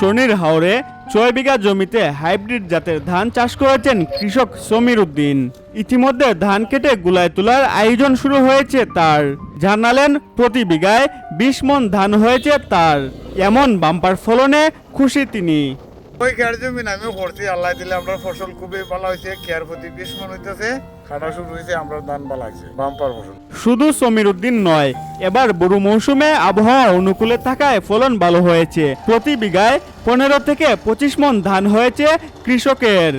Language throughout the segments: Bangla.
শনির হাওরে ছয় বিঘা জমিতে হাইব্রিড জাতের ধান চাষ করেছেন কৃষক সমীর উদ্দিন। ইতিমধ্যে ধান কেটে গুলায় তোলার আয়োজন শুরু হয়েছে তার। জানালেন, প্রতি বিঘায় বিশ মন ধান হয়েছে তার। এমন বাম্পার ফলনে খুশি তিনি। ওই খেয়ার জমিন আমিও করছি আল্লাহ দিলে আমরা ফসল খুবই ভালো হয়েছে খেয়ার প্রতি বিশ মন হইতেছে খাটা শুরু হয়েছে আমরা ধান ভালো হয়েছে বাম্পার ফসল। শুধু সমীর উদ্দিন নয় এবার বড় মৌসুমে আবহাওয়া অনুকূলে থাকায় ফলন ভালো হয়েছে। প্রতি বিঘায় পনেরো থেকে পঁচিশ মন ধান হয়েছে কৃষকের।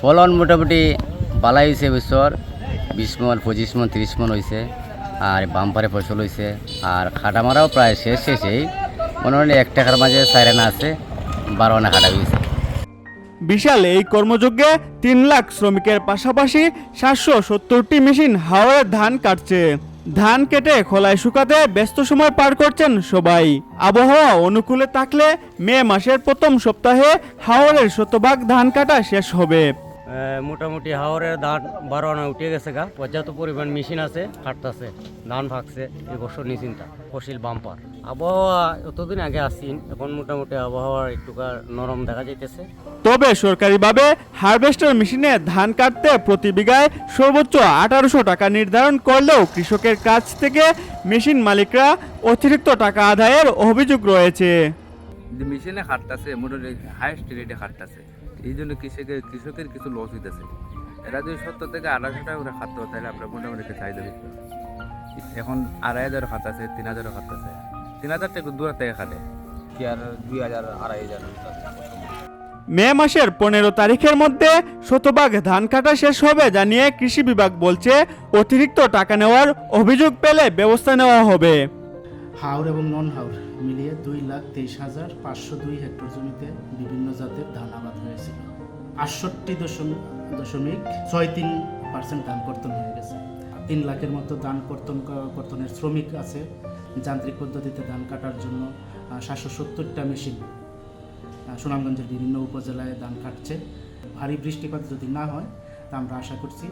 ফলন মোটামুটি বালাই হয়েছে বছর বিশ মন পঁচিশ মন তিরিশ মন হয়েছে আর বাম্পারে ফসল হয়েছে আর খাটামারাও প্রায় শেষ শেষেই মনে হয় এক টাকার মাঝে সাইরেনা আছে। বারো আনা কাটা হয়েছে। বিশাল এই কর্মযজ্ঞে তিন লাখ শ্রমিকের পাশাপাশি সাতশো সত্তরটি মেশিন হাওড়ের ধান কাটছে। ধান কেটে খোলায় শুকাতে ব্যস্ত সময় পার করছেন সবাই। আবহাওয়া অনুকূলে থাকলে মে মাসের প্রথম সপ্তাহে হাওড়ের শতভাগ ধান কাটা শেষ হবে। মোটামুটি হাওরের ধান বারো আনা উঠে গেছে গা। পর্যাপ্ত পরিমাণ মেশিন আছে কাটতাছে ধান ভাগছে এবছর নিশ্চিন্তা। Fossil bumper. আবহাওয়া অতদিন আগে আসিন এখন মোটামুটি আবহাওয়া একটুকা নরম দেখা যাইতেছে। তবে সরকারিভাবে হারভেস্টার মেশিনে ধান কাটতে প্রতি বিঘায় সর্বোচ্চ আঠারোশো টাকা নির্ধারণ করলেও কৃষকের কাছ থেকে মেশিন মালিকরা অতিরিক্ত টাকা আদায়ের অভিযোগ রয়েছে। যে মেশিনে খাটতেছে মোটামুটি হাইস্ট রেটে খাটতেছে। এই জন্য কৃষকের কৃষকের কিছু লস হইতেছে। এরা যদি সত্তর থেকে আড়াইশো টাকা করে হয় তাহলে আমরা মোটামুটি একটা চাহিদা বেশি এখন আড়াই হাজারও আছে, তিন হাজারও খাটাছে তিন হাজার টাকা দূর থেকে খাটে, কি আর দুই হাজার, আড়াই হাজার মে মাসের পনেরো তারিখের মধ্যে শতভাগ ধান কাটা শেষ হবে জানিয়ে কৃষি বিভাগ বলছে, অতিরিক্ত টাকা নেওয়ার অভিযোগ পেলে ব্যবস্থা নেওয়া হবে। হাওর এবং নন হাওর মিলিয়ে দুই লাখ তেইশ হাজার পাঁচশো দুই হেক্টর জমিতে বিভিন্ন জাতের ধান আবাদ হয়েছিল। আটষট্টি দশমিক দশমিক ছয় তিন পার্সেন্ট ধান কর্তন হয়ে গেছে। তিন লাখের মতো ধান কর্তন কর্তনের শ্রমিক আছে। যান্ত্রিক পদ্ধতিতে ধান কাটার জন্য সাতশো সত্তরটা মেশিন সুনামগঞ্জের বিভিন্ন উপজেলায় ধান কাটছে। ভারী বৃষ্টিপাত যদি না হয়, তা আমরা আশা করছি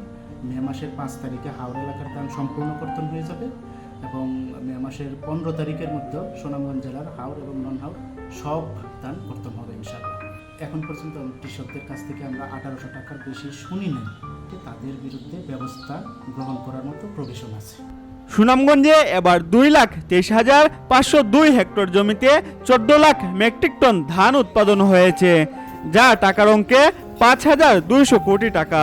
মে মাসের পাঁচ তারিখে হাওড়া এলাকার ধান সম্পূর্ণ কর্তন হয়ে যাবে। এবং মে মাসের পনেরো তারিখের মধ্যে সুনামগঞ্জ জেলার হাওড় এবং নন হাওড় সব ধান কর্তন হবে ইনশাআল্লাহ। এখন পর্যন্ত কৃষকদের কাছ থেকে আমরা আঠারোশো টাকার বেশি শুনি নাই তাদের বিরুদ্ধে ব্যবস্থা গ্রহণ করার মতো প্রভিশন আছে। সুনামগঞ্জে এবার দুই লাখ তেইশ হাজার পাঁচশো দুই হেক্টর জমিতে চোদ্দ লাখ মেট্রিক টন ধান উৎপাদন হয়েছে, যা টাকার অঙ্কে পাঁচ হাজার দুইশো কোটি টাকা।